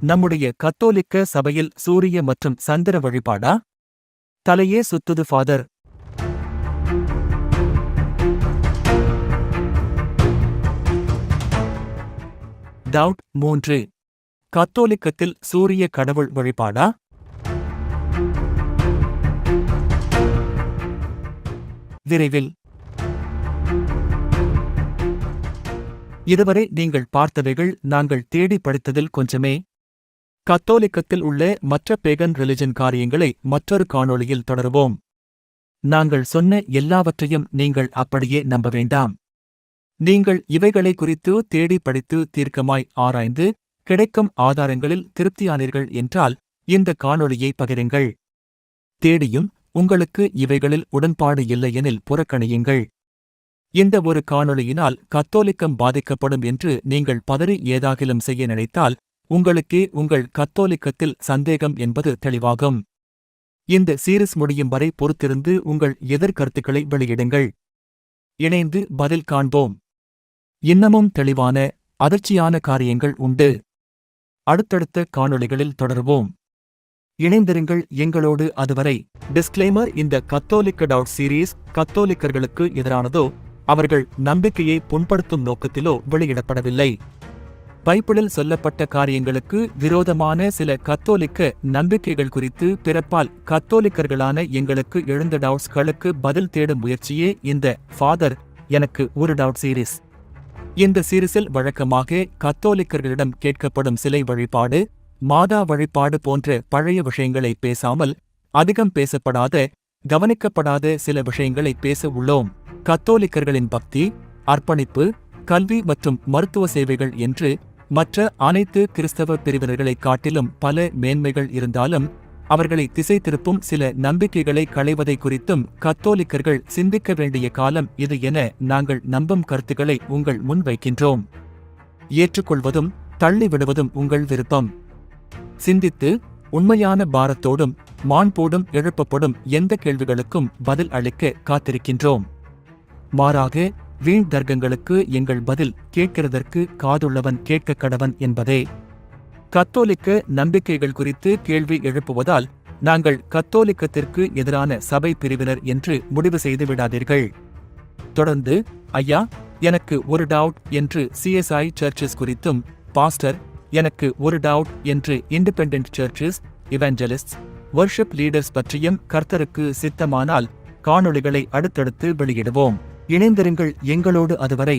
நம்முடைய கத்தோலிக்க சபையில் சூரிய மற்றும் சந்திர வழிபாடா? தலையே சுத்துது ஃபாதர். டவுட் மூன்று. கத்தோலிக்கத்தில் சூரிய கடவுள் வழிபாடா? விரைவில். இதுவரை நீங்கள் பார்த்தவைகள் நாங்கள் தேடி படித்ததில் கொஞ்சமே. கத்தோலிக்கத்தில் உள்ள மற்ற பேகன் ரிலிஜன் காரியங்களை மற்றொரு காணொளியில் தொடருவோம். நாங்கள் சொன்ன எல்லாவற்றையும் நீங்கள் அப்படியே நம்ப வேண்டாம். நீங்கள் இவைகளை குறித்து தேடி படித்து தீர்க்கமாய் ஆராய்ந்து கிடைக்கும் ஆதாரங்களில் திருப்தியானீர்கள் என்றால் இந்த காணொளியை பகிருங்கள். தேடியும் உங்களுக்கு இவைகளில் உடன்பாடு இல்லையெனில் புறக்கணியுங்கள். இந்த ஒரு காணொளியினால் கத்தோலிக்கம் பாதிக்கப்படும் என்று நீங்கள் பதறி ஏதாகிலும் செய்ய நினைத்தால் உங்களுக்கே உங்கள் கத்தோலிக்கத்தில் சந்தேகம் என்பது தெளிவாகும். இந்த சீரிஸ் முடியும் வரை பொறுத்திருந்து உங்கள் எதிர்கருத்துக்களை வெளியிடுங்கள். இணைந்து பதில் காண்போம். இன்னமும் தெளிவான அதிர்ச்சியான காரியங்கள் உண்டு. அடுத்தடுத்த காணொளிகளில் தொடர்வோம். இணைந்திருங்கள் எங்களோடு அதுவரை. டிஸ்க்ளைமர் இந்த கத்தோலிக்க டவுட் சீரீஸ் கத்தோலிக்கர்களுக்கு எதிரானதோ அவர்கள் நம்பிக்கையை புண்படுத்தும் நோக்கத்திலோ வெளியிடப்படவில்லை. பைபிளில் சொல்லப்பட்ட காரியங்களுக்கு விரோதமான சில கத்தோலிக்க நம்பிக்கைகள் குறித்து பிறப்பால் கத்தோலிக்கர்களான எங்களுக்கு எழுந்த டவுட்ஸ்களுக்கு பதில் தேடும் முயற்சியே இந்த ஃபாதர் எனக்கு ஒரு டவுட் சீரிஸ். இந்த சீரிஸில் வழக்கமாக கத்தோலிக்கர்களிடம் கேட்கப்படும் சிலை வழிபாடு மாதா வழிபாடு போன்ற பழைய விஷயங்களை பேசாமல் அதிகம் பேசப்படாத கவனிக்கப்படாத சில விஷயங்களை பேச உள்ளோம். கத்தோலிக்கர்களின் பக்தி அர்ப்பணிப்பு கல்வி மற்றும் மருத்துவ சேவைகள் என்று மற்ற அனைத்து கிறிஸ்தவ பிரிவினர்களை காட்டிலும் பல மேன்மைகள் இருந்தாலும் அவர்களை திசை திருப்பும் சில நம்பிக்கைகளை களைவதை குறித்தும் கத்தோலிக்கர்கள் சிந்திக்க வேண்டிய காலம் இது என நாங்கள் நம்பும் கருத்துக்களை உங்கள் முன்வைக்கின்றோம் ஏற்றுக்கொள்வதும் தள்ளிவிடுவதும் உங்கள் விருப்பம். சிந்தித்து உண்மையான பாரத்தோடும் மாண்போடும் எழுப்பப்படும் எந்த கேள்விகளுக்கும் பதில் அளிக்க காத்திருக்கின்றோம். மாறாக வீண் தர்க்கங்களுக்கு எங்கள் பதில் கேட்கிறதற்கு காதுள்ளவன் கேட்க கடவன் என்பதே. கத்தோலிக்க நம்பிக்கைகள் குறித்து கேள்வி எழுப்புவதால் நாங்கள் கத்தோலிக்கத்திற்கு எதிரான சபை பிரிவினர் என்று முடிவு செய்து விடாதீர்கள். தொடர்ந்து ஐயா எனக்கு ஒரு டவுட் என்று சிஎஸ்ஐ சர்ச்சஸ் குறித்தும் பாஸ்டர் எனக்கு ஒரு டவுட் என்று independent churches evangelist worship leaders பற்றியும் கர்த்தருக்கு சித்தமானால் காணொளிகளை அடுத்தடுத்து வெளியிடுவோம். இணைந்திருங்கள் எங்களோடு அதுவரை.